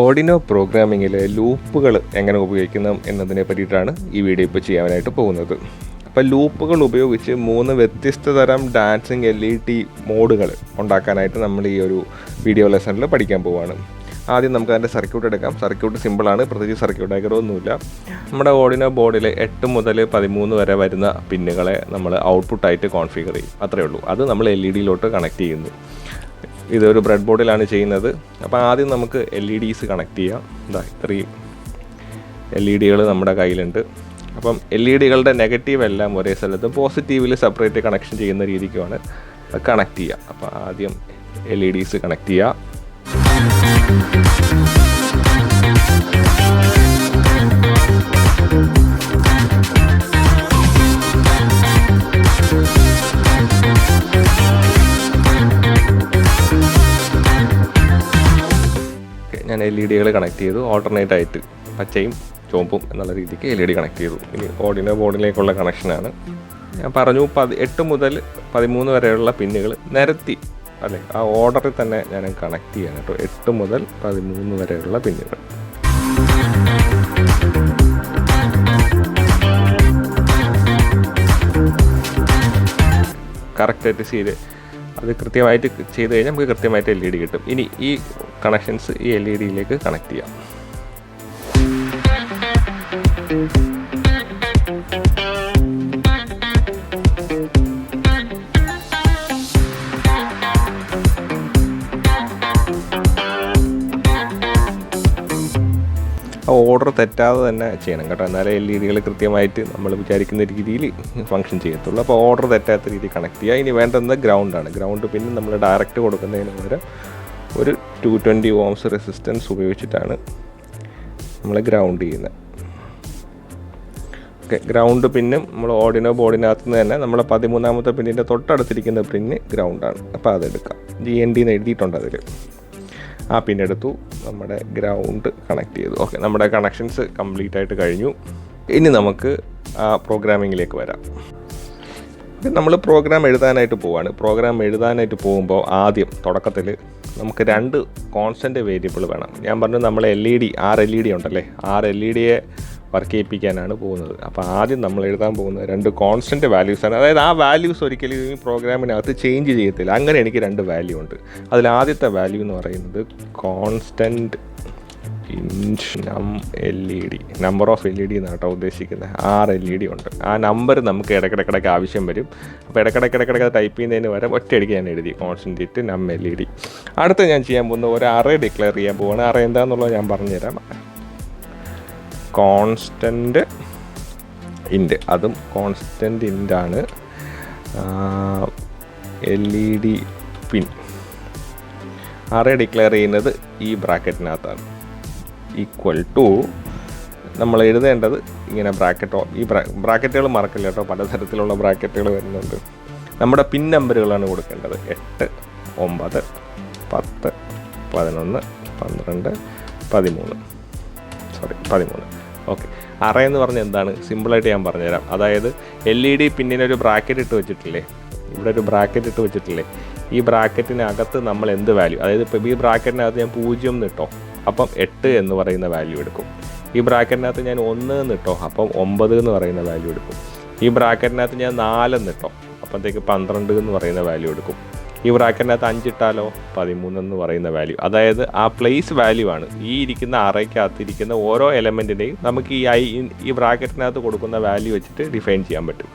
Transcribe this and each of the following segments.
ഓഡിനോ പ്രോഗ്രാമിങ്ങിൽ ലൂപ്പുകൾ എങ്ങനെ ഉപയോഗിക്കണം എന്നതിനെ പറ്റിയിട്ടാണ് ഈ വീഡിയോ ഇപ്പോൾ ചെയ്യാനായിട്ട് പോകുന്നത്. അപ്പോൾ ലൂപ്പുകൾ ഉപയോഗിച്ച് മൂന്ന് വ്യത്യസ്ത തരം ഡാൻസിങ് എൽ ഇ ടി മോഡുകൾ ഉണ്ടാക്കാനായിട്ട് നമ്മൾ ഈ ഒരു വീഡിയോ ലെസണിൽ പഠിക്കാൻ പോവുകയാണ് ആദ്യം നമുക്ക് അതിന്റെ സർക്യൂട്ട് എടുക്കാം. സർക്യൂട്ട് സിമ്പിളാണ് പ്രത്യേകിച്ച് സർക്യൂട്ട് ഡയഗ്രം ഒന്നുമില്ല. നമ്മുടെ ഓഡിനോ ബോർഡിൽ എട്ട് മുതൽ പതിമൂന്ന് വരെ വരുന്ന പിന്നുകളെ നമ്മൾ ഔട്ട്പുട്ടായിട്ട് കോൺഫിഗർ ചെയ്യും. അത്രയേ ഉള്ളൂ. അത് നമ്മൾ എൽ ഇ ഡിയിലോട്ട് കണക്ട് ചെയ്യുന്നു. ഇതൊരു ബ്രെഡ് ബോർഡിലാണ് ചെയ്യുന്നത്. അപ്പോൾ ആദ്യം നമുക്ക് എൽ ഇ ഡീസ് കണക്ട് ചെയ്യാം. ഇതാ ഇത്രയും എൽ ഇ ഡികൾ നമ്മുടെ കയ്യിലുണ്ട്. അപ്പം എൽ ഇ ഡികളുടെ നെഗറ്റീവ് എല്ലാം ഒരേ സ്ഥലത്ത് പോസിറ്റീവിൽ സെപ്പറേറ്റ് കണക്ഷൻ ചെയ്യുന്ന രീതിക്കുമാണ് കണക്ട് ചെയ്യുക അപ്പോൾ ആദ്യം എൽ ഇ ഡീസ് കണക്ട് ചെയ്യുക എൽ ഇ ഡികൾ കണക്ട് ചെയ്തു. ഓൾട്ടർനേറ്റ് ആയിട്ട് പച്ചയും ചുവപ്പും എന്നുള്ള രീതിക്ക് എൽ ഇ ഡി കണക്ട് ചെയ്തു. ഇനി ഓർഡിനോ ബോർഡിലേക്കുള്ള കണക്ഷനാണ് ഞാൻ പറഞ്ഞു പതി എട്ട് മുതൽ പതിമൂന്ന് വരെയുള്ള പിന്നുകൾ നിരത്തി. അല്ലെ? ആ ഓർഡറിൽ തന്നെ ഞാൻ കണക്ട് ചെയ്യാൻ കേട്ടോ. എട്ട് മുതൽ പതിമൂന്ന് വരെയുള്ള പിന്നുകൾ. കറക്റ്റായിട്ട് ചെയ്ത് അത് കൃത്യമായിട്ട് ചെയ്ത് കഴിഞ്ഞാൽ നമുക്ക് കൃത്യമായിട്ട് എൽ ഇ ഡി കിട്ടും. ഇനി ഈ കണക്ഷൻസ് ഈ എൽ ഇ ഡിയിലേക്ക് കണക്ട് ചെയ്യാം. ഓർഡർ തെറ്റാതെ തന്നെ ചെയ്യണം കേട്ടോ. എന്നാലേ എൽ ഇ ഡികൾ കൃത്യമായിട്ട് നമ്മൾ വിചാരിക്കുന്ന രീതിയിൽ ഫങ്ഷൻ ചെയ്യത്തുള്ളൂ. അപ്പോൾ ഓർഡർ തെറ്റാത്ത രീതിയിൽ കണക്ട് ചെയ്യുക ഇനി വേണ്ടുന്നത് ഗ്രൗണ്ടാണ് ഗ്രൗണ്ട് പിന്നെ നമ്മൾ ഡയറക്റ്റ് കൊടുക്കുന്നതിന് പകരം ഒരു ടു ട്വന്റി ഓംസ് റെസിസ്റ്റൻസ് ഉപയോഗിച്ചിട്ടാണ് നമ്മൾ ഗ്രൗണ്ട് ചെയ്യുന്നത്. ഓക്കെ ഗ്രൗണ്ട് പിന്നും നമ്മൾ ഓടിനോ ബോർഡിനകത്ത് നിന്ന് തന്നെ നമ്മളെ പതിമൂന്നാമത്തെ പിന്നിന്റെ തൊട്ടടുത്തിരിക്കുന്ന പിന്ന് ഗ്രൗണ്ടാണ് അപ്പോൾ അതെടുക്കാം. ജി എൻ ഡി എന്ന് എഴുതിയിട്ടുണ്ട് അതിൽ ആ പിന്നെടുത്തു നമ്മുടെ ഗ്രൗണ്ട് കണക്ട് ചെയ്തു. ഓക്കെ നമ്മുടെ കണക്ഷൻസ് കംപ്ലീറ്റ് ആയിട്ട് കഴിഞ്ഞു. ഇനി നമുക്ക് ആ പ്രോഗ്രാമിങ്ങിലേക്ക് വരാം. നമ്മൾ പ്രോഗ്രാം എഴുതാനായിട്ട് പോവാണ്. പ്രോഗ്രാം എഴുതാനായിട്ട് പോകുമ്പോൾ ആദ്യം തുടക്കത്തിൽ നമുക്ക് രണ്ട് കോൺസ്റ്റന്റ് വേരിയബിൾ വേണം. ഞാൻ പറഞ്ഞു നമ്മൾ എൽ ഇ ഡി ആറ് എൽ ഇ ഡി ഉണ്ടല്ലേ? ആറ് എൽ ഇ ഡിയെ വർക്ക് ചെയ്യിപ്പിക്കാനാണ് പോകുന്നത്. അപ്പോൾ ആദ്യം നമ്മൾ എഴുതാൻ പോകുന്നത് രണ്ട് കോൺസ്റ്റന്റ് വാല്യൂസാണ് അതായത് ആ വാല്യൂസ് ഒരിക്കലും ഈ പ്രോഗ്രാമിനകത്ത് ചേഞ്ച് ചെയ്യത്തില്ല. അങ്ങനെ എനിക്ക് രണ്ട് വാല്യൂ ഉണ്ട്. അതിൽ ആദ്യത്തെ വാല്യൂ എന്ന് പറയുന്നത് constant int num L E D number of L E D എന്നാണ് കേട്ടോ ഉദ്ദേശിക്കുന്നത്. ആറ് എൽ ഇ ഡി ഉണ്ട്. ആ നമ്പർ നമുക്ക് ഇടയ്ക്കിടയ്ക്കിടയ്ക്ക് ആവശ്യം വരും. അപ്പോൾ ഇടയ്ക്കിടയ്ക്കിടയ്ക്കിടയ്ക്ക് ടൈപ്പ് ചെയ്യുന്നതിന് വരെ ഒറ്റയടിക്ക് ഞാൻ എഴുതി. കോൺസെൻട്രേറ്റ് നം എൽ ഇ ഡി അടുത്ത ഞാൻ ചെയ്യാൻ പോകുന്ന ഒരു അറേ ഡിക്ലെയർ ചെയ്യാൻ പോവുകയാണ് അറേ എന്താണെന്നുള്ളത് ഞാൻ പറഞ്ഞുതരാം. കോൺസ്റ്റന്റ് ഇന്റ് അതും constant ഇന്റാണ് L E D pin array declare ചെയ്യുന്നത്? ഈ ബ്രാക്കറ്റിനകത്താണ് ഈക്വൽ ടു നമ്മൾ എഴുതേണ്ടത് ഇങ്ങനെ ബ്രാക്കറ്റോ ഈ ബ്രാക്കറ്റുകൾ മറക്കില്ല കേട്ടോ. പലതരത്തിലുള്ള ബ്രാക്കറ്റുകൾ വരുന്നുണ്ട്. നമ്മുടെ പിൻ നമ്പറുകളാണ് കൊടുക്കേണ്ടത്. എട്ട് ഒമ്പത് പത്ത് പതിനൊന്ന് പന്ത്രണ്ട് പതിമൂന്ന്. സോറി പതിമൂന്ന്. ഓക്കെ. അറ എന്ന് പറഞ്ഞാൽ എന്താണ്? സിമ്പിളായിട്ട് ഞാൻ പറഞ്ഞുതരാം. അതായത് എൽ ഇ ഡി പിന്നിനൊരു ബ്രാക്കറ്റ് ഇട്ട് വെച്ചിട്ടില്ലേ? ഇവിടെ ഒരു ബ്രാക്കറ്റ് ഇട്ട് വെച്ചിട്ടില്ലേ? ഈ ബ്രാക്കറ്റിനകത്ത് നമ്മൾ എന്ത് വാല്യൂ അതായത് ഇപ്പോൾ ഈ ബ്രാക്കറ്റിനകത്ത് ഞാൻ പൂജ്യം എന്നിട്ടോ അപ്പം എട്ട് എന്ന് പറയുന്ന വാല്യൂ എടുക്കും. ഈ ബ്രാക്കറ്റിനകത്ത് ഞാൻ ഒന്ന് എന്നിട്ടോ അപ്പം ഒമ്പത് എന്ന് പറയുന്ന വാല്യൂ എടുക്കും. ഈ ബ്രാക്കറ്റിനകത്ത് ഞാൻ നാല് എന്നിട്ടോ അപ്പോഴത്തേക്ക് പന്ത്രണ്ട് എന്ന് പറയുന്ന വാല്യൂ എടുക്കും. ഈ ബ്രാക്കറ്റിനകത്ത് അഞ്ചിട്ടാലോ? പതിമൂന്ന് എന്ന് പറയുന്ന വാല്യൂ അതായത് ആ പ്ലേസ് വാല്യൂ ആണ്. ഈ ഇരിക്കുന്ന അറയ്ക്കകത്ത് ഇരിക്കുന്ന ഓരോ എലമെന്റിന്റെയും നമുക്ക് ഈ ഐ ഈ ബ്രാക്കറ്റിനകത്ത് കൊടുക്കുന്ന വാല്യൂ വെച്ചിട്ട് ഡിഫൈൻ ചെയ്യാൻ പറ്റും.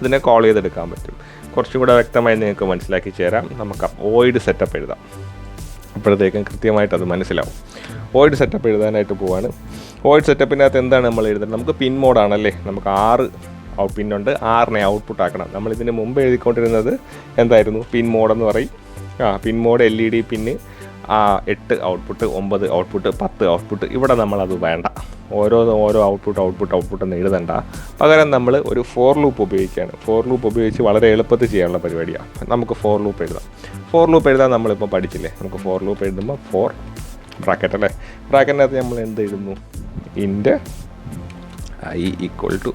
അതിനെ കോൾ ചെയ്തെടുക്കാൻ പറ്റും. കുറച്ചും കൂടെ വ്യക്തമായി നിങ്ങൾക്ക് മനസ്സിലാക്കി ചേരാം. നമുക്ക് ഓയിഡ് സെറ്റപ്പ് എഴുതാം. അപ്പോഴത്തേക്കും കൃത്യമായിട്ട് അത് മനസ്സിലാവും. ഓയിഡ് സെറ്റപ്പ് എഴുതാനായിട്ട് പോവാണ്. ഓയിഡ് സെറ്റപ്പിനകത്ത് എന്താണ് നമ്മൾ എഴുതുന്നത് നമുക്ക് പിൻ മോഡാണല്ലേ നമുക്ക് ആറ് പിന്നുണ്ട് ആറിനെ ഔട്ട്പുട്ട് ആക്കണം നമ്മൾ ഇതിന് മുമ്പ് എഴുതിക്കൊണ്ടിരുന്നത് എന്തായിരുന്നു? പിൻ മോഡെന്ന് പറയും. ആ pin mode L E D pin ആ എട്ട് ഔട്ട്പുട്ട് ഒമ്പത് ഔട്ട്പുട്ട് പത്ത് ഔട്ട്പുട്ട്. ഇവിടെ നമ്മളത് വേണ്ട. ഓരോ ഓരോ ഔട്ട്പുട്ട് ഔട്ട്പുട്ട് ഔട്ട്പുട്ട് എന്ന് എഴുതണ്ട. പകരം നമ്മൾ ഒരു ഫോർ ലൂപ്പ് ഉപയോഗിക്കുകയാണ്. ഫോർ ലൂപ്പ് ഉപയോഗിച്ച് വളരെ എളുപ്പത്തിൽ ചെയ്യാനുള്ള പരിപാടിയാണ്. നമുക്ക് ഫോർ ലൂപ്പ് എഴുതാം. ഫോർ ലൂപ്പ് എഴുതാൻ നമ്മളിപ്പോൾ പഠിച്ചില്ലേ? നമുക്ക് ഫോർ ലൂപ്പ് എഴുതുമ്പോൾ ഫോർ ബ്രാക്കറ്റ് അല്ലേ? ബ്രാക്കറ്റിനകത്ത് നമ്മൾ എന്ത് എഴുതുന്നു? ഇന്റെ ഐ ഈക്വൽ ടു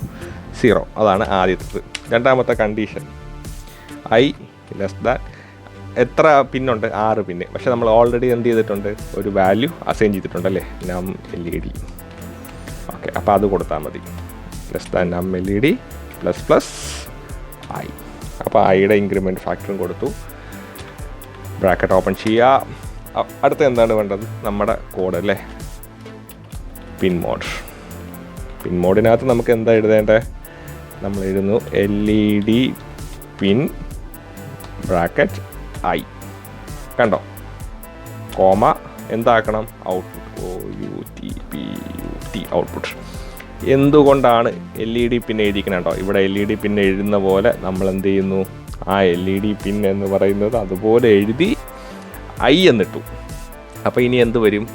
സീറോ അതാണ് ആദ്യത്തേത്. രണ്ടാമത്തെ കണ്ടീഷൻ ഐ ലെസ് ദാൻ എത്ര പിന്നുണ്ട്? ആറ് പിന്ന്. പക്ഷെ നമ്മൾ ഓൾറെഡി എന്ത് ചെയ്തിട്ടുണ്ട്? ഒരു വാല്യൂ അസൈൻ ചെയ്തിട്ടുണ്ട് അല്ലേ? Num L E D okay അപ്പോൾ അത് കൊടുത്താൽ മതി. Less than num L E D plus plus I അപ്പോൾ ഐയുടെ ഇൻക്രിമെന്റ് ഫാക്ടറും കൊടുത്തു. ബ്രാക്കറ്റ് ഓപ്പൺ ചെയ്യുക അടുത്ത എന്താണ് വേണ്ടത്? നമ്മുടെ കോഡ് അല്ലേ? പിൻ മോഡ് പിൻ മോഡിനകത്ത് നമുക്ക് എന്താ എഴുതേണ്ടത് നമ്മൾ എഴുതുന്നു L E D pin bracket I കണ്ടോ? Comma എന്താക്കണം? Output O U T P U T output എന്തുകൊണ്ടാണ് എൽ ഇ ഡി പിൻ എഴുതിക്കണം കേട്ടോ ഇവിടെ എൽ ഇ ഡി പിൻ എഴുതുന്ന പോലെ നമ്മൾ എന്ത് ചെയ്യുന്നു ആ എൽ ഇ ഡി പിൻ എന്ന് പറയുന്നത് അതുപോലെ എഴുതി ഐ എന്നിട്ടു. അപ്പോൾ ഇനി എന്ത് വരും?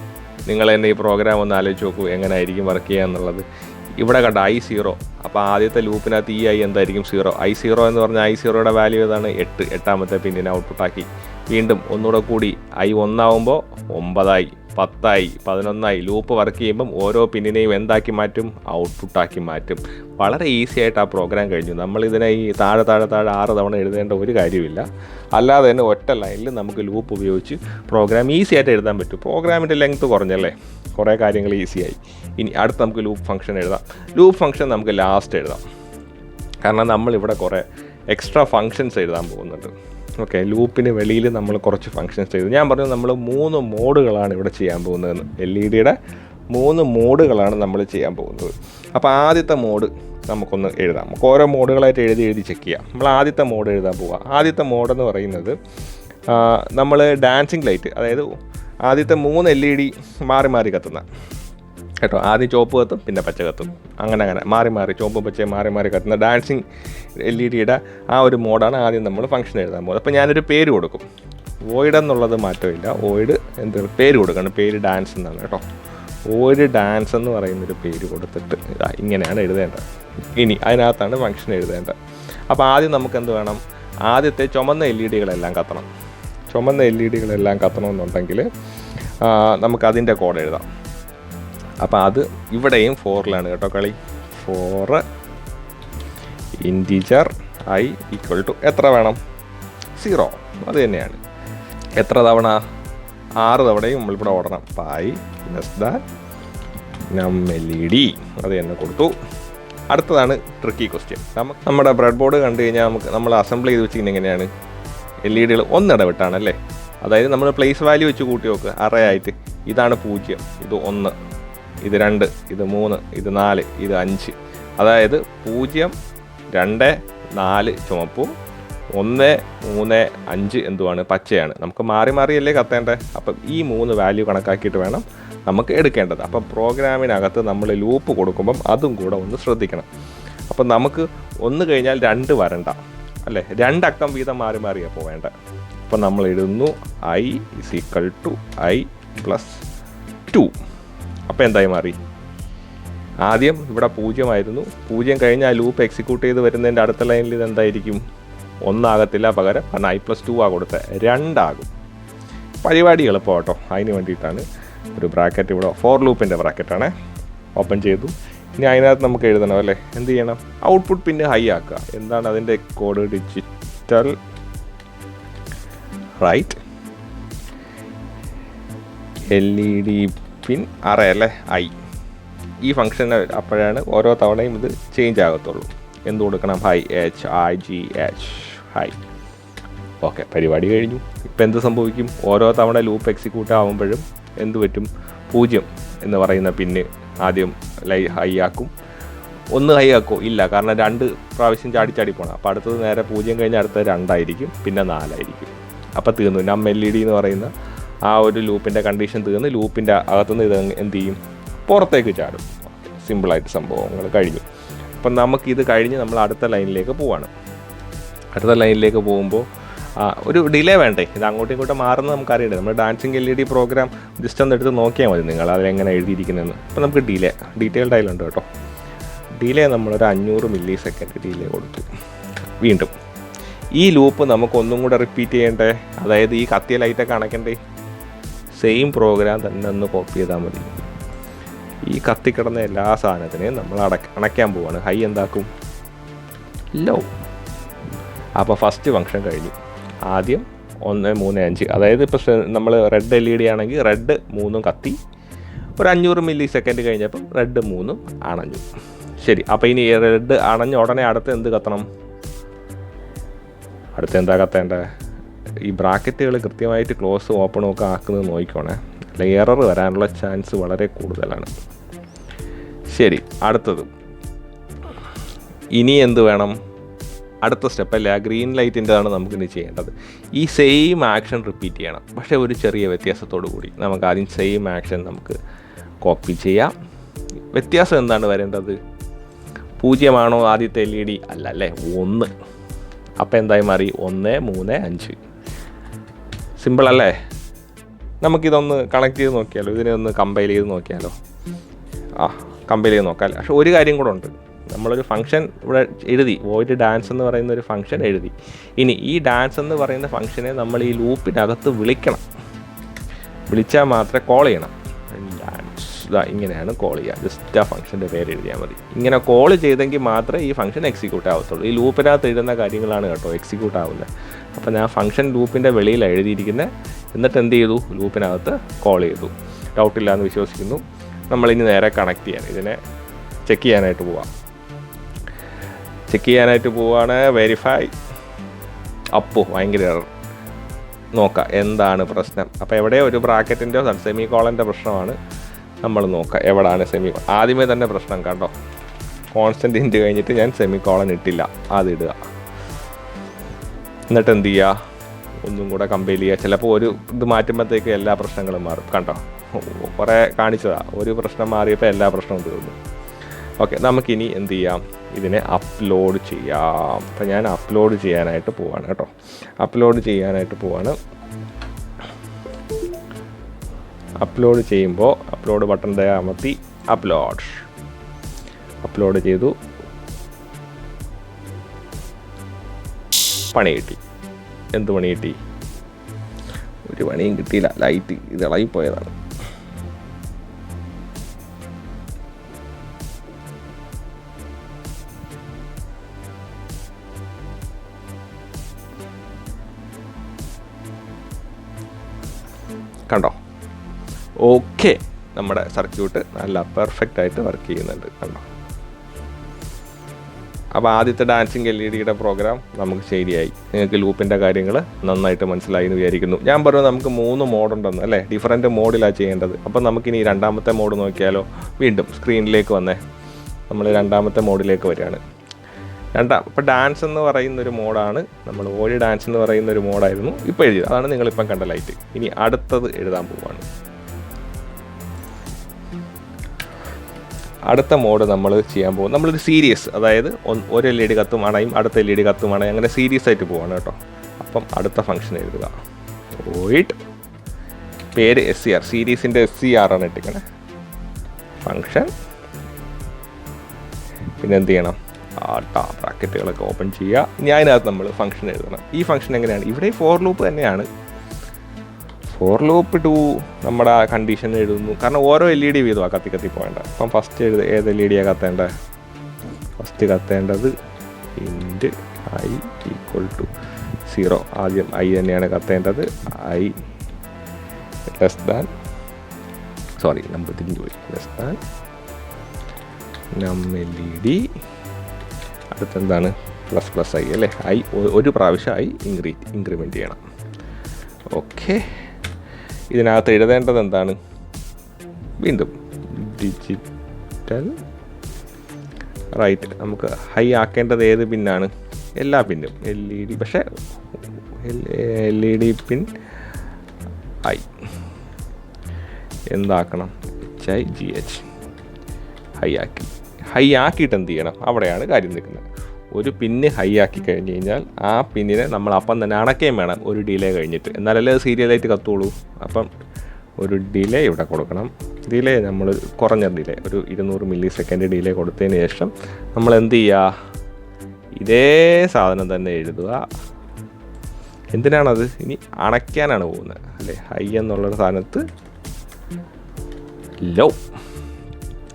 നിങ്ങൾ തന്നെ ഈ പ്രോഗ്രാം ഒന്ന് ആലോചിച്ച് നോക്കൂ എങ്ങനെയായിരിക്കും വർക്ക് ചെയ്യുക എന്നുള്ളത് ഇവിടെ കണ്ട ഐ സീറോ അപ്പോൾ ആദ്യത്തെ ലൂപ്പിനകത്ത് ഈ ഐ എന്തായിരിക്കും സീറോ ഐ സീറോ എന്ന് പറഞ്ഞാൽ ഐ സീറോയുടെ വാല്യൂ ഏതാണ്? എട്ട്. എട്ടാമത്തെ പിന്നിനെ ഔട്ട്പുട്ടാക്കി വീണ്ടും ഒന്നുകൂടെ കൂടി ഐ ഒന്നാവുമ്പോൾ ഒമ്പതായി. പത്തായി പതിനൊന്നായി. ലൂപ്പ് വർക്ക് ചെയ്യുമ്പം ഓരോ പിന്നിനെയും എന്താക്കി മാറ്റും? ഔട്ട്പുട്ടാക്കി മാറ്റും. വളരെ ഈസി ആയിട്ട് ആ പ്രോഗ്രാം കഴിഞ്ഞു. നമ്മളിതിനെ ഈ താഴെ താഴെ താഴെ ആറ് തവണ എഴുതേണ്ട ഒരു കാര്യമില്ല. അല്ലാതെ തന്നെ ഒറ്റ ലൈനിൽ നമുക്ക് ലൂപ്പ് ഉപയോഗിച്ച് പ്രോഗ്രാം ഈസി ആയിട്ട് എഴുതാൻ പറ്റും. പ്രോഗ്രാമിന്റെ ലെങ്ത് കുറഞ്ഞല്ലേ? കുറേ കാര്യങ്ങൾ ഈസിയായി ഇനി അടുത്ത് നമുക്ക് ലൂപ്പ് ഫംഗ്ഷൻ എഴുതാം. ലൂപ്പ് ഫംഗ്ഷൻ നമുക്ക് ലാസ്റ്റ് എഴുതാം. കാരണം നമ്മളിവിടെ കുറേ എക്സ്ട്രാ ഫങ്ഷൻസ് എഴുതാൻ പോകുന്നുണ്ട്. ഓക്കെ ലൂപ്പിന് വെളിയിൽ നമ്മൾ കുറച്ച് ഫങ്ഷൻസ് ചെയ്തു. ഞാൻ പറഞ്ഞു നമ്മൾ മൂന്ന് മോഡുകളാണ് ഇവിടെ ചെയ്യാൻ പോകുന്നതെന്ന്. എൽ ഇ ഡിയുടെ മൂന്ന് മോഡുകളാണ് നമ്മൾ ചെയ്യാൻ പോകുന്നത്. അപ്പോൾ ആദ്യത്തെ മോഡ് നമുക്കൊന്ന് എഴുതാം. നമുക്ക് ഓരോ മോഡുകളായിട്ട് എഴുതി എഴുതി ചെക്ക് ചെയ്യാം. നമ്മൾ ആദ്യത്തെ മോഡ് എഴുതാൻ പോവുക ആദ്യത്തെ മോഡെന്ന് പറയുന്നത് നമ്മൾ ഡാൻസിങ് ലൈറ്റ് അതായത് ആദ്യത്തെ മൂന്ന് എൽ ഇ ഡി മാറി മാറി കത്തുന്ന കേട്ടോ. ആദ്യം ചോപ്പ് കത്തും പിന്നെ പച്ച കത്തും. അങ്ങനെ അങ്ങനെ. മാറി മാറി. ചോപ്പും പച്ചയും മാറി മാറി കത്തുന്ന ഡാൻസിങ് എൽ ഇ ഡിയുടെ ആ ഒരു മോഡാണ് ആദ്യം നമ്മൾ ഫംഗ്ഷൻ എഴുതാൻ പോകുന്നത്. അപ്പോൾ ഞാനൊരു പേര് കൊടുക്കും. വോയിഡ് എന്നുള്ളത് മാറ്റമില്ല. വോയിഡ് എന്ത് പേര് കൊടുക്കണം. പേര് ഡാൻസ് എന്നാണ് കേട്ടോ. ഒരു ഡാൻസ് എന്ന് പറയുന്നൊരു പേര് കൊടുത്തിട്ട് ഇങ്ങനെയാണ് എഴുതേണ്ടത്. ഇനി അതിനകത്താണ് ഫംഗ്ഷൻ എഴുതേണ്ടത്. അപ്പോൾ ആദ്യം നമുക്ക് എന്ത് വേണം? ആദ്യത്തെ ചുമന്ന എൽ ഇ ഡികളെല്ലാം കത്തണം. ചുമന്ന എൽ ഇ ഡികളെല്ലാം കത്തണമെന്നുണ്ടെങ്കിൽ നമുക്ക് നമുക്കതിന്റെ കോഡ് എഴുതാം. അപ്പോൾ അത് ഇവിടെയും ഫോറിലാണ് കേട്ടോ കളി. For integer I equal to എത്ര വേണം? സീറോ അത് തന്നെയാണ്. എത്ര തവണ? ആറ് തവണയും നമ്മളിവിടെ ഓടണം. Pi less than num L E D അത് തന്നെ കൊടുത്തു. അടുത്തതാണ് ട്രിക്കി ക്വസ്റ്റ്യൻ നമുക്ക് നമ്മുടെ ബ്രെഡ് ബോർഡ് കണ്ടു കഴിഞ്ഞാൽ നമുക്ക് നമ്മൾ അസംബിൾ ചെയ്ത് വെച്ചിരിക്കുന്നത് എങ്ങനെയാണ്? എൽ ഇ ഡികൾ ഒന്നിടവിട്ടാണ് അല്ലേ? അതായത് നമ്മൾ പ്ലേസ് വാല്യൂ വെച്ച് കൂട്ടി നോക്കുക അറേ ആയിട്ട്. ഇതാണ് പൂജ്യം. ഇത് ഒന്ന്. ഇത് രണ്ട് ഇത് മൂന്ന് ഇത് നാല് ഇത് അഞ്ച്. അതായത് പൂജ്യം രണ്ട് നാല് ചുമപ്പും ഒന്ന് മൂന്ന് അഞ്ച് എന്തുവാണ്? പച്ചയാണ്. നമുക്ക് മാറി മാറിയല്ലേ കത്തേണ്ടത് അപ്പം ഈ മൂന്ന് വാല്യൂ കണക്കാക്കിയിട്ട് വേണം നമുക്ക് എടുക്കേണ്ടത്. അപ്പം പ്രോഗ്രാമിനകത്ത് നമ്മൾ ലൂപ്പ് കൊടുക്കുമ്പം അതും കൂടെ ഒന്ന് ശ്രദ്ധിക്കണം. അപ്പം നമുക്ക് ഒന്ന് കഴിഞ്ഞാൽ രണ്ട് വരണ്ട അല്ലേ? രണ്ടക്കം വീതം മാറി മാറിയാണ് പോവേണ്ട അപ്പം നമ്മൾ ഇടുന്നു. I is equal to I plus two അപ്പോൾ എന്തായി മാറി? ആദ്യം ഇവിടെ പൂജ്യമായിരുന്നു. പൂജ്യം കഴിഞ്ഞാൽ ആ ലൂപ്പ് എക്സിക്യൂട്ട് ചെയ്ത് വരുന്നതിന്റെ അടുത്ത ലൈനിൽ ഇത് എന്തായിരിക്കും ഒന്നാകത്തില്ല പകരം. കാരണം ഐ പ്ലസ് ടു ആ കൊടുത്തത് രണ്ടാകും. പരിപാടി എളുപ്പം കേട്ടോ. അതിന് വേണ്ടിയിട്ടാണ് ഒരു ബ്രാക്കറ്റ് ഇവിടെ ഫോർ ലൂപ്പിന്റെ ബ്രാക്കറ്റാണ് ഓപ്പൺ ചെയ്തു. ഇനി അതിനകത്ത് നമുക്ക് എഴുതണം അല്ലേ? എന്ത് ചെയ്യണം? ഔട്ട്പുട്ട് പിന്നെ ഹൈ ആക്കുക. എന്താണ് അതിന്റെ code digital write L E D pin array അല്ലേ ഐ ഈ ഫംഗ്ഷൻ അപ്പോഴാണ് ഓരോ തവണയും ഇത് ചേഞ്ച് ആകത്തുള്ളൂ. എന്ത് കൊടുക്കണം? High H I G H high okay പരിപാടി കഴിഞ്ഞു. ഇപ്പം എന്ത് സംഭവിക്കും? ഓരോ തവണ ലൂപ്പ് എക്സിക്യൂട്ട് ആകുമ്പോഴും എന്ത് പറ്റും? പൂജ്യം എന്ന് പറയുന്ന പിന്ന് ആദ്യം ലൈ ഹൈ ആക്കും. ഒന്ന് ഹൈ ആക്കോ? ഇല്ല കാരണം രണ്ട് പ്രാവശ്യം ചാടി ചാടി പോകണം അപ്പോൾ അടുത്തത് നേരെ പൂജ്യം കഴിഞ്ഞ് അടുത്തത് രണ്ടായിരിക്കും പിന്നെ നാലായിരിക്കും. അപ്പോൾ തീർന്നു. നം എൽ ഇ ഡി എന്ന് പറയുന്ന ആ ഒരു ലൂപ്പിന്റെ കണ്ടീഷൻ തീർന്ന് ലൂപ്പിന്റെ അകത്തുനിന്ന് ഇത് എന്ത് ചെയ്യും? പുറത്തേക്ക് ചാടും. സിമ്പിളായിട്ട് സംഭവങ്ങൾ കഴിഞ്ഞു. അപ്പം നമുക്കിത് കഴിഞ്ഞ് നമ്മൾ അടുത്ത ലൈനിലേക്ക് പോവാണ്. അടുത്ത ലൈനിലേക്ക് പോകുമ്പോൾ ഒരു ഡിലേ വേണ്ടേ? ഇത് അങ്ങോട്ടും ഇങ്ങോട്ടും മാറുന്നത് നമുക്കറിയണ്ടേ? നമ്മൾ dancing L E D program just ഒന്ന് എടുത്ത് നോക്കിയാൽ മതി നിങ്ങൾ അതിലെങ്ങനെ എഴുതിയിരിക്കുന്നതെന്ന് അപ്പോൾ നമുക്ക് ഡിലേ ഡീറ്റെയിൽഡ് ആയിട്ടുണ്ട് കേട്ടോ. ഡിലേ നമ്മളൊരു അഞ്ഞൂറ് മില്ലി സെക്കൻഡ് ഡിലേ കൊടുത്തു. വീണ്ടും. ഈ ലൂപ്പ് നമുക്കൊന്നും കൂടെ റിപ്പീറ്റ് ചെയ്യണ്ടേ? അതായത് ഈ കത്തിയ ലൈറ്റൊക്കെ അണയ്ക്കണ്ടേ സെയിം പ്രോഗ്രാം തന്നെ ഒന്ന് കോപ്പി ചെയ്താൽ മതി. ഈ കത്തിക്കിടന്ന എല്ലാ സാധനത്തിനെയും നമ്മൾ അടക്ക അണയ്ക്കാൻ പോവാണ്. ഹൈ എന്താക്കും? ലോ അപ്പോൾ ഫസ്റ്റ് ഫങ്ഷൻ കഴിഞ്ഞു. ആദ്യം ഒന്ന് മൂന്ന് അഞ്ച്. അതായത് ഇപ്പോൾ നമ്മൾ റെഡ് എൽ ഇ ഡി ആണെങ്കിൽ റെഡ് മൂന്നും കത്തി ഒരു അഞ്ഞൂറ് മില്ലി സെക്കൻഡ് കഴിഞ്ഞപ്പം റെഡ് മൂന്നും അണഞ്ഞു. ശരി അപ്പോൾ ഇനി റെഡ് അണഞ്ഞ ഉടനെ അടുത്ത് എന്ത് കത്തണം? അടുത്ത് എന്താ കത്തേണ്ടത് ഈ ബ്രാക്കറ്റുകൾ കൃത്യമായിട്ട് ക്ലോസ് ഓപ്പണും ഒക്കെ ആക്കുന്നത് നോക്കിക്കോണേ. അല്ല എറർ വരാനുള്ള ചാൻസ് വളരെ കൂടുതലാണ്. ശരി അടുത്തത്. ഇനി എന്ത് വേണം? അടുത്ത സ്റ്റെപ്പ് അല്ലേ ആ ഗ്രീൻ ലൈറ്റിന്റെതാണ് നമുക്കിനി ചെയ്യേണ്ടത്. ഈ സെയിം ആക്ഷൻ റിപ്പീറ്റ് ചെയ്യണം. പക്ഷേ ഒരു ചെറിയ വ്യത്യാസത്തോടു കൂടി നമുക്ക് ആദ്യം സെയിം ആക്ഷൻ നമുക്ക് കോപ്പി ചെയ്യാം. വ്യത്യാസം എന്താണ് വരേണ്ടത്? പൂജ്യമാണോ ആദ്യത്തെ എൽ ഇ ഡി? അല്ല അല്ലേ ഒന്ന്. അപ്പോൾ എന്തായി മാറി? ഒന്ന് മൂന്ന് അഞ്ച്. സിമ്പിൾ അല്ലേ? നമുക്കിതൊന്ന് കണക്ട് ചെയ്ത് നോക്കിയാലോ? ഇതിനെ ഒന്ന് കമ്പൈൽ ചെയ്ത് നോക്കിയാലോ? ആ കമ്പൈൽ ചെയ്ത് നോക്കാം പക്ഷെ ഒരു കാര്യം കൂടെ ഉണ്ട്. നമ്മളൊരു ഫംഗ്ഷൻ ഇവിടെ എഴുതി. വോയിഡ് ഡാൻസ് എന്ന് പറയുന്ന ഒരു ഫംഗ്ഷൻ എഴുതി. ഇനി ഈ ഡാൻസ് എന്ന് പറയുന്ന ഫംഗ്ഷനെ നമ്മൾ ഈ ലൂപ്പിനകത്ത് വിളിക്കണം. വിളിച്ചാൽ മാത്രമേ കോൾ ചെയ്യണം. ഇതാ ഇങ്ങനെയാണ് കോൾ ചെയ്യുക. ജസ്റ്റ് ആ ഫംഗ്ഷന്റെ പേര് എഴുതിയാൽ മതി. ഇങ്ങനെ കോൾ ചെയ്തെങ്കിൽ മാത്രമേ ഈ ഫംഗ്ഷൻ എക്സിക്യൂട്ട് ആവത്തുള്ളൂ. ഈ ലൂപ്പിനകത്ത് എഴുതുന്ന കാര്യങ്ങളാണ് കേട്ടോ എക്സിക്യൂട്ട് ആവുന്നത് അപ്പോൾ ഞാൻ ഫംഗ്ഷൻ ലൂപ്പിന്റെ വെളിയിലാണ് എഴുതിയിരിക്കുന്നത് എന്നിട്ട് എന്ത് ചെയ്തു? ലൂപ്പിനകത്ത് കോൾ ചെയ്തു. ഡൗട്ടില്ല എന്ന് വിശ്വസിക്കുന്നു. നമ്മളിനി നേരെ കണക്ട് ചെയ്യാൻ ഇതിനെ ചെക്ക് ചെയ്യാനായിട്ട് പോവാം. ചെക്ക് ചെയ്യാനായിട്ട് പോവാണ്. വെരിഫൈ അപ്പോ ഭയങ്കര നോക്കാം എന്താണ് പ്രശ്നം? അപ്പോൾ എവിടെയോ ഒരു ബ്രാക്കറ്റിന്റെ സെമി കോളന്റെ പ്രശ്നമാണ്. നമ്മൾ നോക്കുക എവിടാണ് സെമി ആദ്യമേ തന്നെ പ്രശ്നം കണ്ടോ? കോൺസ്റ്റന്റ് ഇന്റ് കഴിഞ്ഞിട്ട് ഞാൻ സെമി കോളൻ ഇട്ടില്ല അത് ഇടുക. എന്നിട്ട് എന്ത് ചെയ്യുക? ഒന്നും കൂടെ കമ്പയർ ചെയ്യുക. ചിലപ്പോൾ ഒരു ഇത് മാറ്റുമ്പോഴത്തേക്ക് എല്ലാ പ്രശ്നങ്ങളും മാറും. കണ്ടോ? കുറേ കാണിച്ചതാണ് ഒരു പ്രശ്നം മാറിയപ്പോൾ എല്ലാ പ്രശ്നവും തീർന്നു. ഓക്കെ നമുക്കിനി എന്ത് ചെയ്യാം? ഇതിനെ അപ്ലോഡ് ചെയ്യാം. അപ്പം ഞാൻ അപ്ലോഡ് ചെയ്യാനായിട്ട് പോവാണ് കേട്ടോ. അപ്ലോഡ് ചെയ്യാനായിട്ട് പോവാണ്. അപ്ലോഡ് ചെയ്യുമ്പോൾ അപ്ലോഡ് ബട്ടൺ അമർത്തി അപ്ലോഡ് അപ്ലോഡ് ചെയ്തു. പണി കിട്ടി. എന്ത് പണി കിട്ടി? ഒരു പണിയും കിട്ടിയില്ല. ലൈറ്റ് ഇത് ഇളകിപ്പോയതാണ്. കണ്ടോ? ഓക്കെ. നമ്മുടെ സർക്യൂട്ട് നല്ല പെർഫെക്റ്റ് ആയിട്ട് വർക്ക് ചെയ്യുന്നുണ്ട് കണ്ടോ? അപ്പോൾ ആദ്യത്തെ ഡാൻസിങ് എൽ ഇ ഡിയുടെ പ്രോഗ്രാം നമുക്ക് ശരിയായി. നിങ്ങൾക്ക് ലൂപ്പിന്റെ കാര്യങ്ങൾ നന്നായിട്ട് മനസ്സിലായി എന്ന് വിചാരിക്കുന്നു. ഞാൻ പറഞ്ഞു നമുക്ക് മൂന്ന് മോഡുണ്ടെന്ന് അല്ലേ? ഡിഫറന്റ് മോഡിലാണ് ചെയ്യേണ്ടത്. അപ്പോൾ നമുക്കിനി രണ്ടാമത്തെ മോഡ് നോക്കിയാലോ? വീണ്ടും സ്ക്രീനിലേക്ക് വന്നേ. നമ്മൾ രണ്ടാമത്തെ മോഡിലേക്ക് വരികയാണ്. രണ്ടാം ഇപ്പോൾ ഡാൻസ് എന്ന് പറയുന്ന ഒരു മോഡാണ് നമ്മൾ ഓടി ഡാൻസ് എന്ന് പറയുന്ന ഒരു മോഡായിരുന്നു ഇപ്പോൾ എഴുതിയത് അതാണ് നിങ്ങളിപ്പം കണ്ട ലൈറ്റ് ഇനി അടുത്തത് എഴുതാൻ പോവാണ്. അടുത്ത മോഡ് നമ്മൾ ചെയ്യാൻ പോകും. നമ്മളൊരു സീരീസ് അതായത് ഒരു എൽ ഇ ഡി കത്തും അണയും അടുത്ത എൽ ഇ ഡി കത്തും അണയും അങ്ങനെ സീരീസ് ആയിട്ട് പോവാണ് കേട്ടോ. അപ്പം അടുത്ത ഫംഗ്ഷൻ എഴുതുക. പോയിട്ട് പേര് എസ് സി ആർ സീരീസിന്റെ എസ് സി ആർ ആണ് ഇട്ടിക്കണേ ഫംഗ്ഷൻ പിന്നെ എന്ത് ചെയ്യണം? ആട്ടാ ബ്രാക്കറ്റുകളൊക്കെ ഓപ്പൺ ചെയ്യുക. ഇനി അതിനകത്ത് നമ്മൾ ഫംഗ്ഷൻ എഴുതണം. ഈ ഫംഗ്ഷൻ എങ്ങനെയാണ്? ഇവിടെ ഫോർ ലൂപ്പ് തന്നെയാണ്. ഫോർ ലൂപ്പ് ടു നമ്മുടെ ആ കണ്ടീഷൻ എഴുതുന്നു. കാരണം ഓരോ എൽ ഇ ഡി വീതമാണ് കത്തി കത്തി പോകേണ്ട അപ്പം ഫസ്റ്റ് എഴുത ഏത് എൽ ഇ ഡിയാണ് കത്തേണ്ടത്? First കത്തേണ്ടത് int I equal to zero ആദ്യം ഐ തന്നെയാണ് കത്തേണ്ടത്. I less than sorry number തിരിഞ്ഞു പോയി. Less than num L E D അടുത്തെന്താണ്? Plus plus I അല്ലേ? ഐ ഒരു പ്രാവശ്യം ഐ ഇൻക്രീ ഇൻക്രിമെന്റ് ചെയ്യണം. ഓക്കെ ഇതിനകത്ത് എഴുതേണ്ടത് എന്താണ്? വീണ്ടും ഡിജിറ്റൽ റൈറ്റ് നമുക്ക് ഹൈ ആക്കേണ്ടത് ഏത് പിന്നാണ്? എല്ലാ പിന്നും. എൽ ഇ ഡി പക്ഷേ L E D pin I എന്താക്കണം? H I G H high ആക്കി. ഹൈ ആക്കിയിട്ട് എന്ത് ചെയ്യണം? അവിടെയാണ് കാര്യം നിൽക്കുന്നത്. ഒരു പിന്ന് ഹൈ ആക്കി കഴിഞ്ഞ് കഴിഞ്ഞാൽ ആ പിന്നിനെ നമ്മൾ അപ്പം തന്നെ അണക്കുകയും വേണം ഒരു ഡിലേ കഴിഞ്ഞിട്ട്. എന്നാലല്ലേ അത് സീരിയലായിട്ട് കത്തുള്ളൂ. അപ്പം ഒരു ഡിലേ ഇവിടെ കൊടുക്കണം. ഡിലേ നമ്മൾ കുറഞ്ഞ ഡിലേ ഒരു ഇരുന്നൂറ് മില്ലി സെക്കൻഡ് ഡിലേ കൊടുത്തതിന് ശേഷം നമ്മൾ എന്ത് ചെയ്യുക ഇതേ സാധനം തന്നെ എഴുതുക. എന്തിനാണത്? ഇനി അണയ്ക്കാനാണ് പോകുന്നത്. അല്ലേ? ഹൈ എന്നുള്ളൊരു സാധനത്ത് ലോ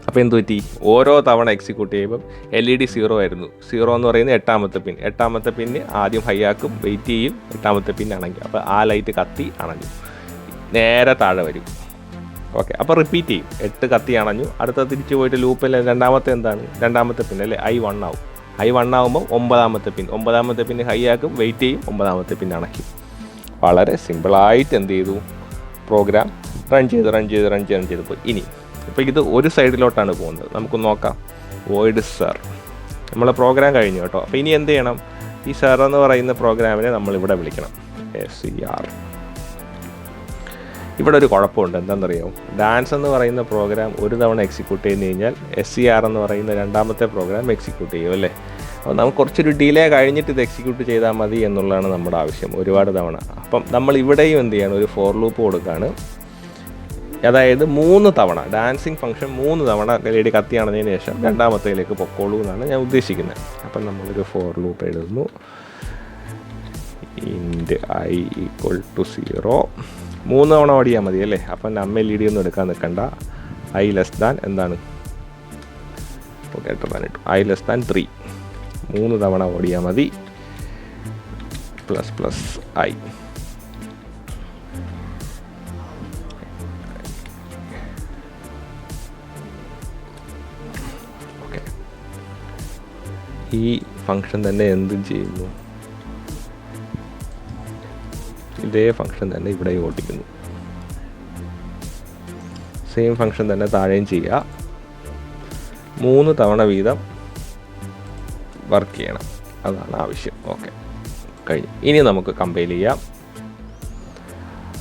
അപ്പോൾ എന്ത് പറ്റി? ഓരോ തവണ എക്സിക്യൂട്ട് ചെയ്യുമ്പം എൽ ഇ ഡി സീറോ ആയിരുന്നു. സീറോ എന്ന് പറയുന്നത് എട്ടാമത്തെ പിൻ എട്ടാമത്തെ പിന്ന് ആദ്യം ഹൈ ആക്കും വെയിറ്റ് ചെയ്യും എട്ടാമത്തെ പിൻ അണങ്ങി അപ്പോൾ ആ ലൈറ്റ് കത്തി അണഞ്ഞു. നേരെ താഴെ വരും. ഓക്കെ അപ്പോൾ റിപ്പീറ്റ് ചെയ്യും. എട്ട് കത്തി അണഞ്ഞു. അടുത്ത തിരിച്ചു പോയിട്ട് ലൂപ്പിൽ രണ്ടാമത്തെ എന്താണ്? രണ്ടാമത്തെ പിൻ അല്ലേ? ഐ വൺ ആവും. ഐ വൺ ആവുമ്പോൾ ഒമ്പതാമത്തെ പിൻ ഒമ്പതാമത്തെ പിൻ ഹൈ ആക്കും വെയിറ്റ് ചെയ്യും ഒമ്പതാമത്തെ പിൻ അണയ്ക്കും. വളരെ സിമ്പിളായിട്ട് എന്ത് ചെയ്തു? പ്രോഗ്രാം റൺ ചെയ്ത് റൺ ചെയ്ത് റൺ ചെയ്ത് റൺ ചെയ്ത്. ഇനി ഇപ്പോൾ ഇത് ഒരു സൈഡിലോട്ടാണ് പോകുന്നത്. നമുക്ക് നോക്കാം. വോയിഡ് സർ നമ്മളെ പ്രോഗ്രാം കഴിഞ്ഞു കേട്ടോ. അപ്പോൾ ഇനി എന്ത് ചെയ്യണം? ഈ സർ എന്ന് പറയുന്ന പ്രോഗ്രാമിനെ നമ്മൾ ഇവിടെ വിളിക്കണം. എസ് സി ആർ ഇവിടെ ഒരു കുഴപ്പമുണ്ട്. എന്താണെന്നറിയാമോ? ഡാൻസ് എന്ന് പറയുന്ന പ്രോഗ്രാം ഒരു തവണ എക്സിക്യൂട്ട് ചെയ്ത് കഴിഞ്ഞാൽ എസ് സി ആർ എന്ന് പറയുന്ന രണ്ടാമത്തെ പ്രോഗ്രാം എക്സിക്യൂട്ട് ചെയ്യും അല്ലേ? അപ്പോൾ നമുക്ക് കുറച്ചൊരു ഡിലേ കഴിഞ്ഞിട്ട് ഇത് എക്സിക്യൂട്ട് ചെയ്താൽ മതി എന്നുള്ളതാണ് നമ്മുടെ ആവശ്യം ഒരുപാട് തവണ. അപ്പം നമ്മൾ ഇവിടെയും എന്ത് ചെയ്യണം? ഒരു ഫോർ ലൂപ്പ് കൊടുക്കുകയാണ്. അതായത് മൂന്ന് തവണ ഡാൻസിങ് ഫംഗ്ഷൻ മൂന്ന് തവണ ലേഡി കത്തിയാണതിന് ശേഷം രണ്ടാമത്തേലേക്ക് പൊക്കോളൂ എന്നാണ് ഞാൻ ഉദ്ദേശിക്കുന്നത്. അപ്പം നമ്മളൊരു ഫോർ ലൂപ്പ് എഴുതുന്നു. ഇൻഡ് ഐ ഈക്വൽ ടു സീറോ മൂന്ന് തവണ ഓടിയാൽ മതി അല്ലേ? അപ്പം നമ്മൾ എൽ ഇ ഡി ഒന്നും എടുക്കാൻ നിൽക്കണ്ട. ഐ ലെസ് ദാൻ എന്താണ്? Okay I less than three മൂന്ന് തവണ ഓടിയാൽ മതി. പ്ലസ് പ്ലസ് ഐ ഈ ഫങ്ഷൻ തന്നെ എന്തും ചെയ്യുന്നു? ഇതേ ഫങ്ഷൻ തന്നെ ഇവിടെ ഓടിക്കുന്നു സെയിം ഫങ്ഷൻ തന്നെ താഴെയും ചെയ്യുക. മൂന്ന് തവണ വീതം വർക്ക് ചെയ്യണം. അതാണ് ആവശ്യം. ഓക്കെ കഴിഞ്ഞു. ഇനി നമുക്ക് കമ്പൈൽ ചെയ്യാം.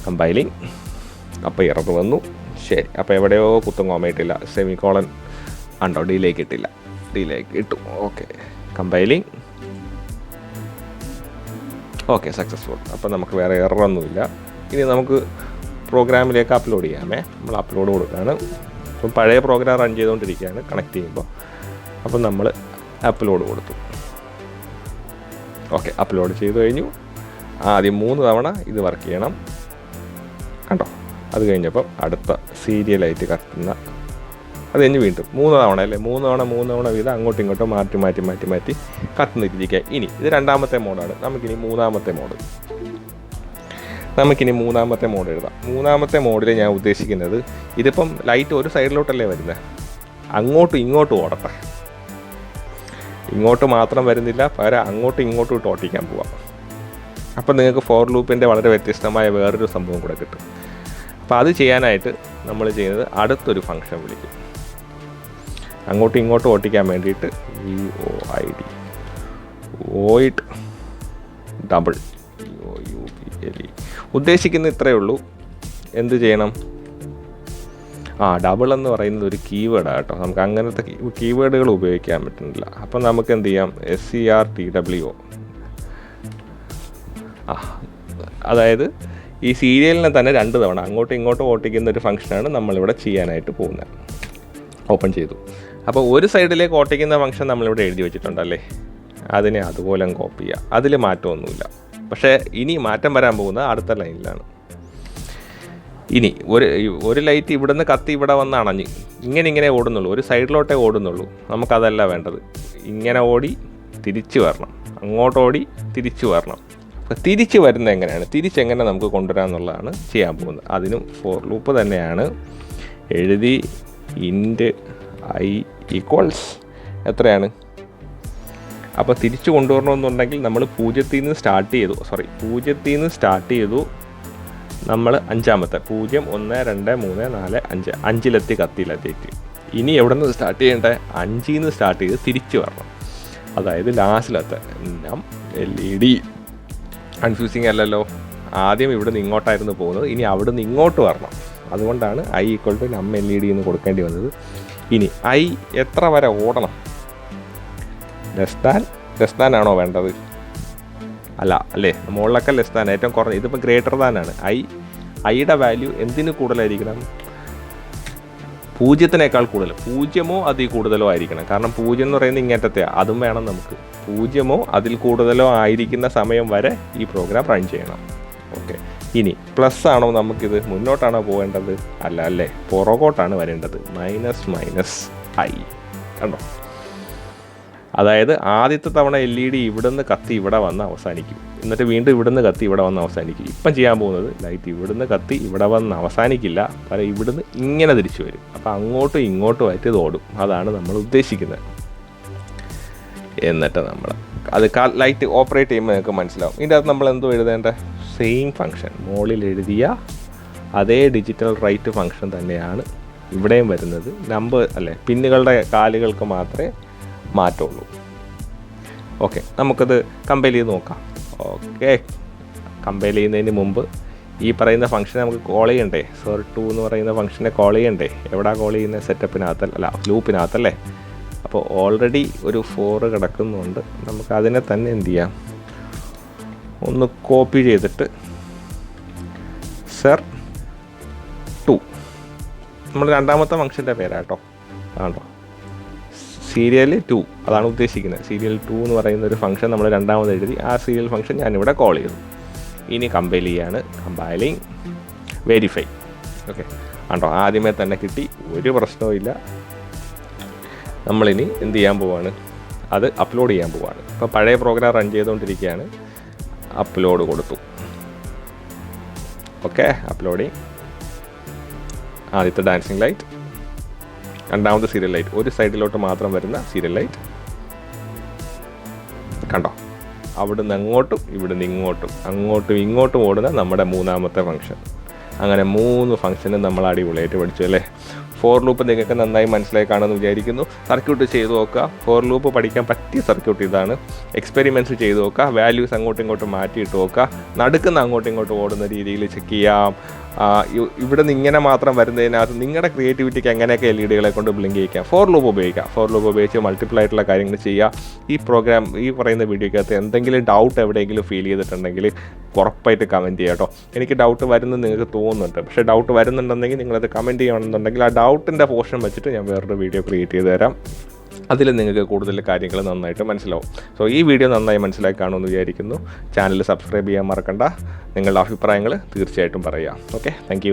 കമ്പൈലിങ് അപ്പോൾ ഇറന്ന് വന്നു. ശരി. അപ്പോൾ എവിടെയോ കുത്തും കോമയിട്ടില്ല സെമി കോളൻ ഉണ്ടോ ഡിലേക്ക് ഇട്ടില്ല. ഡിലേക്ക് ഇട്ടു. ഓക്കെ കമ്പൈലിംഗ് ഓക്കെ സക്സസ്ഫുൾ അപ്പോൾ നമുക്ക് വേറെ എററൊന്നുമില്ല. ഇനി നമുക്ക് പ്രോഗ്രാമിലേക്ക് അപ്ലോഡ് ചെയ്യാമേ. നമ്മൾ അപ്ലോഡ് കൊടുക്കുകയാണ്. ഇപ്പം പഴയ പ്രോഗ്രാം റൺ ചെയ്തുകൊണ്ടിരിക്കുകയാണ് കണക്ട് ചെയ്യുമ്പോൾ. അപ്പം നമ്മൾ അപ്ലോഡ് കൊടുത്തു. ഓക്കെ അപ്ലോഡ് ചെയ്തു കഴിഞ്ഞു. ആദ്യം മൂന്ന് തവണ ഇത് വർക്ക് ചെയ്യണം. കണ്ടോ? അത് കഴിഞ്ഞപ്പം അടുത്ത സീരിയലായിട്ട് കത്തുന്ന അത് കഴിഞ്ഞ് വീണ്ടും മൂന്ന് തവണ അല്ലേ? മൂന്ന് തവണ മൂന്ന് തവണ വീതം അങ്ങോട്ടും ഇങ്ങോട്ടും മാറ്റി മാറ്റി മാറ്റി മാറ്റി കത്തുന്നിരിക്കുക ഇനി ഇത് രണ്ടാമത്തെ മോഡാണ്. നമുക്കിനി മൂന്നാമത്തെ മോഡ്. നമുക്കിനി മൂന്നാമത്തെ മോഡ് എഴുതാം. മൂന്നാമത്തെ മോഡിൽ ഞാൻ ഉദ്ദേശിക്കുന്നത് ഇതിപ്പം ലൈറ്റ് ഒരു സൈഡിലോട്ടല്ലേ വരുന്നത് അങ്ങോട്ടും ഇങ്ങോട്ടും ഓടട്ടെ. ഇങ്ങോട്ട് മാത്രം വരുന്നില്ല പകരം അങ്ങോട്ടും ഇങ്ങോട്ടും ഇട്ട് ഓട്ടിക്കാൻ പോവാം. അപ്പം നിങ്ങൾക്ക് ഫോർ ലൂപ്പിന്റെ വളരെ വ്യത്യസ്തമായ വേറൊരു സംഭവം കൂടെ കിട്ടും. അപ്പോൾ അത് ചെയ്യാനായിട്ട് നമ്മൾ ചെയ്യുന്നത് അടുത്തൊരു ഫംഗ്ഷൻ വിളിക്കും. അങ്ങോട്ടും ഇങ്ങോട്ടും ഓട്ടിക്കാൻ വേണ്ടിയിട്ട് V O I D void double O U P L E ഉദ്ദേശിക്കുന്ന ഇത്രയേ ഉള്ളൂ. എന്ത് ചെയ്യണം? ആ ഡബിൾ എന്ന് പറയുന്നത് ഒരു കീവേഡാണ് കേട്ടോ. നമുക്ക് അങ്ങനത്തെ കീവേഡുകൾ ഉപയോഗിക്കാൻ പറ്റുന്നില്ല. അപ്പം നമുക്ക് എന്ത് ചെയ്യാം? S C R T W ആ അതായത് ഈ സീരിയലിനെ തന്നെ രണ്ട് തവണ അങ്ങോട്ടും ഇങ്ങോട്ടും ഓട്ടിക്കുന്ന ഒരു ഫംഗ്ഷനാണ് നമ്മളിവിടെ ചെയ്യാനായിട്ട് പോകുന്നത്. ഓപ്പൺ ചെയ്തു. അപ്പോൾ ഒരു സൈഡിലേക്ക് ഓട്ടിക്കുന്ന ഫംഗ്ഷൻ നമ്മളിവിടെ എഴുതി വെച്ചിട്ടുണ്ടല്ലേ? അതിനെ അതുപോലെ കോപ്പി ചെയ്യുക അതിൽ മാറ്റമൊന്നുമില്ല. പക്ഷേ ഇനി മാറ്റം വരാൻ പോകുന്നത് അടുത്ത ലൈനിലാണ്. ഇനി ഒരു ഒരു ലൈറ്റ് ഇവിടുന്ന് കത്തി ഇവിടെ വന്ന് അണഞ്ഞ് ഇങ്ങനെ ഇങ്ങനെ ഓടുന്നുള്ളൂ. ഒരു സൈഡിലോട്ടേ ഓടുന്നുള്ളൂ. നമുക്കതല്ല വേണ്ടത്. ഇങ്ങനെ ഓടി തിരിച്ചു വരണം. അങ്ങോട്ട് ഓടി തിരിച്ചു വരണം. അപ്പോൾ തിരിച്ച് വരുന്നത് എങ്ങനെയാണ്? തിരിച്ചെങ്ങനെ നമുക്ക് കൊണ്ടുവരാമെന്നുള്ളതാണ് ചെയ്യാൻ പോകുന്നത്. അതിനും ഫോർ ലൂപ്പ് തന്നെയാണ്. എഴുതി ഇന്റ് ഐ ഈക്വൾസ് എത്രയാണ്? അപ്പോൾ തിരിച്ചു കൊണ്ടുവരണമെന്നുണ്ടെങ്കിൽ നമ്മൾ പൂജ്യത്തിൽ നിന്ന് സ്റ്റാർട്ട് ചെയ്തു. സോറി പൂജ്യത്തിൽ നിന്ന് സ്റ്റാർട്ട് ചെയ്തു നമ്മൾ അഞ്ചാമത്തെ. പൂജ്യം ഒന്ന് രണ്ട് മൂന്ന് നാല് അഞ്ച്. അഞ്ചിലെത്തി കത്തിയിലെത്തിയിട്ട് ഇനി എവിടെ നിന്ന് സ്റ്റാർട്ട് ചെയ്യേണ്ടത് അഞ്ചിൽ നിന്ന് സ്റ്റാർട്ട് ചെയ്ത് തിരിച്ചു വരണം. അതായത് ലാസ്റ്റിലത്തെ നം എൽ ഇ ഡി കൺഫ്യൂസിങ് അല്ലല്ലോ. ആദ്യം ഇവിടെ നിന്ന് ഇങ്ങോട്ടായിരുന്നു പോകുന്നത്. ഇനി അവിടെ നിന്ന് ഇങ്ങോട്ട് വരണം. അതുകൊണ്ടാണ് I equal to num L E D എന്ന് കൊടുക്കേണ്ടി വന്നത്. ഇനി ഐ എത്ര വരെ ഓടണം? ലെസ് ദാൻ ലെസ് ദാൻ ആണോ വേണ്ടത്? അല്ല അല്ലേ? മുകളിലൊക്കെ ലെസ് ദാൻ ഏറ്റവും കുറഞ്ഞ ഇതിപ്പോൾ ഗ്രേറ്റർ ദാൻ ആണ്. ഐ ഐയുടെ വാല്യൂ എന്തിനു കൂടുതലായിരിക്കണം? പൂജ്യത്തിനേക്കാൾ കൂടുതൽ. പൂജ്യമോ അതിൽ കൂടുതലോ ആയിരിക്കണം. കാരണം പൂജ്യം എന്ന് പറയുന്നത് ഇങ്ങേറ്റത്തെ അതും വേണം നമുക്ക്. പൂജ്യമോ അതിൽ കൂടുതലോ ആയിരിക്കുന്ന സമയം വരെ ഈ പ്രോഗ്രാം റൺ ചെയ്യണം. ഓക്കെ ഇനി പ്ലസ് ആണോ നമുക്കിത് മുന്നോട്ടാണോ പോകേണ്ടത്? അല്ല അല്ലേ? പുറകോട്ടാണ് വരേണ്ടത്. മൈനസ് മൈനസ് ഐ കണ്ടോ? അതായത് ആദ്യത്തെ തവണ എൽ ഇ ഡി ഇവിടുന്ന് കത്തി ഇവിടെ വന്ന് അവസാനിക്കും. എന്നിട്ട് വീണ്ടും ഇവിടുന്ന് കത്തി ഇവിടെ വന്ന് അവസാനിക്കും. ഇപ്പം ചെയ്യാൻ പോകുന്നത് ലൈറ്റ് ഇവിടുന്ന് കത്തി ഇവിടെ വന്ന് അവസാനിക്കില്ല. പല ഇവിടുന്ന് ഇങ്ങനെ തിരിച്ചു വരും. അപ്പോൾ അങ്ങോട്ടും ഇങ്ങോട്ടുമായിട്ട് ഇത് ഓടും. അതാണ് നമ്മൾ ഉദ്ദേശിക്കുന്നത്. എന്നിട്ട് നമ്മൾ അത് ലൈറ്റ് ഓപ്പറേറ്റ് ചെയ്യുമ്പോൾ നിങ്ങൾക്ക് മനസ്സിലാവും. ഇതിന്റെ അകത്ത് നമ്മൾ എന്തോ എഴുതേണ്ട? സെയിം ഫങ്ഷൻ മോളിൽ എഴുതിയ അതേ ഡിജിറ്റൽ റൈറ്റ് ഫങ്ഷൻ തന്നെയാണ് ഇവിടെയും വരുന്നത്. നമ്പർ അല്ലെ പിന്നുകളുടെ കാലുകൾക്ക് മാത്രമേ മാറ്റമുള്ളൂ ഓക്കെ നമുക്കത് കമ്പയർ ചെയ്ത് നോക്കാം. ഓക്കെ കമ്പയർ ചെയ്യുന്നതിന് മുമ്പ് ഈ പറയുന്ന ഫംഗ്ഷനെ നമുക്ക് കോൾ ചെയ്യണ്ടേ? സോർ ടു എന്ന് പറയുന്ന ഫംഗ്ഷനെ കോൾ ചെയ്യണ്ടേ? എവിടാ കോൾ ചെയ്യുന്ന സെറ്റപ്പിനകത്ത് അല്ല ലൂപ്പിനകത്തല്ലേ അപ്പോൾ ഓൾറെഡി ഒരു ഫോറ് കിടക്കുന്നുണ്ട്. നമുക്ക് അതിനെ തന്നെ എന്ത് ചെയ്യാം? ഒന്ന് കോപ്പി ചെയ്തിട്ട് സർ ടു. നമ്മൾ രണ്ടാമത്തെ ഫംഗ്ഷന്റെ പേരാട്ടോ. ആണോ? Serial two. അതാണ് ഉദ്ദേശിക്കുന്നത്. സീരിയൽ ടു എന്ന് പറയുന്ന ഒരു ഫംഗ്ഷൻ നമ്മൾ രണ്ടാമത് എഴുതി. ആ സീരിയൽ ഫംഗ്ഷൻ ഞാനിവിടെ കോൾ ചെയ്തു. ഇനി കമ്പൈൽ ചെയ്യാണ്. കമ്പൈലിങ് വെരിഫൈ ഓക്കെ ആണ്ടോ ആദ്യമേ തന്നെ കിട്ടി. ഒരു പ്രശ്നവും ഇല്ല. നമ്മളിനി എന്ത് ചെയ്യാൻ പോവാണ്? അത് അപ്ലോഡ് ചെയ്യാൻ പോവാണ്. ഇപ്പോൾ പഴയ പ്രോഗ്രാം റൺ ചെയ്തുകൊണ്ടിരിക്കുകയാണ്. അപ്ലോഡ് കൊടുത്തു. ഓക്കെ അപ്ലോഡിങ് ആദ്യത്തെ ഡാൻസിങ് ലൈറ്റ് രണ്ടാമത്തെ സീരിയൽ ലൈറ്റ് ഒരു സൈഡിലോട്ട് മാത്രം വരുന്ന സീരിയൽ ലൈറ്റ് കണ്ടോ? അവിടെ നിന്ന് അങ്ങോട്ടും ഇവിടെ നിന്ന് ഇങ്ങോട്ടും അങ്ങോട്ടും ഇങ്ങോട്ടും ഓടുന്ന നമ്മുടെ മൂന്നാമത്തെ ഫംഗ്ഷൻ അങ്ങനെ മൂന്ന് ഫംഗ്ഷനും നമ്മൾ അടിപൊളിയായിട്ട് പഠിച്ചു അല്ലേ? ഫോർ ലൂപ്പ് നിങ്ങൾക്ക് നന്നായി മനസ്സിലായി കാണുമെന്ന് വിചാരിക്കുന്നു. സർക്യൂട്ട് ചെയ്ത് നോക്കുക. ഫോർ ലൂപ്പ് പഠിക്കാൻ പറ്റിയ സർക്യൂട്ട് ഇതാണ്. എക്സ്പെരിമെന്റ്സ് ചെയ്ത് നോക്കുക. വാല്യൂസ് അങ്ങോട്ടും ഇങ്ങോട്ടും മാറ്റിയിട്ട് നോക്കുക. നടുക്കുന്ന അങ്ങോട്ടും ഇങ്ങോട്ടും ഓടുന്ന രീതിയിൽ ചെക്ക് ചെയ്യാം. ഇവിടെ നിന്ന് ഇങ്ങനെ മാത്രം വരുന്നതിനകത്ത് നിങ്ങളുടെ ക്രിയേറ്റിവിറ്റിക്ക് എങ്ങനെയൊക്കെ എൽ ഇ ഡികളെ കൊണ്ട് ബ്ലിങ്ക് ചെയ്യിക്കാം? ഫോർ ലൂപ്പ് ഉപയോഗിക്കാം. ഫോർ ലൂപ്പ് ഉപയോഗിച്ച് മൾട്ടിപ്പിൾ ആയിട്ടുള്ള കാര്യങ്ങൾ ചെയ്യുക ഈ പ്രോഗ്രാം ഈ പറയുന്ന വീഡിയോക്കകത്ത് എന്തെങ്കിലും ഡൗട്ട് എവിടെയെങ്കിലും ഫീൽ ചെയ്തിട്ടുണ്ടെങ്കിൽ ഉറപ്പായിട്ട് കമന്റ് ചെയ്യാം കേട്ടോ എനിക്ക് ഡൗട്ട് വരുന്നത് നിങ്ങൾക്ക് തോന്നുന്നുണ്ട്. പക്ഷേ ഡൗട്ട് വരുന്നുണ്ടെങ്കിൽ നിങ്ങളത് കമന്റ് ചെയ്യണമെന്നുണ്ടെങ്കിൽ ആ ഡൗട്ടിന്റെ പോർഷൻ വെച്ചിട്ട് ഞാൻ വേറൊരു വീഡിയോ ക്രിയേറ്റ് ചെയ്ത് തരാം. അതിൽ നിങ്ങൾക്ക് കൂടുതൽ കാര്യങ്ങൾ നന്നായിട്ട് മനസ്സിലാവും. സോ ഈ വീഡിയോ നന്നായി മനസ്സിലാക്കി കാണുമെന്ന് വിചാരിക്കുന്നു. ചാനൽ സബ്സ്ക്രൈബ് ചെയ്യാൻ മറക്കണ്ട. നിങ്ങളുടെ അഭിപ്രായങ്ങൾ തീർച്ചയായിട്ടും പറയുക ഓക്കെ താങ്ക്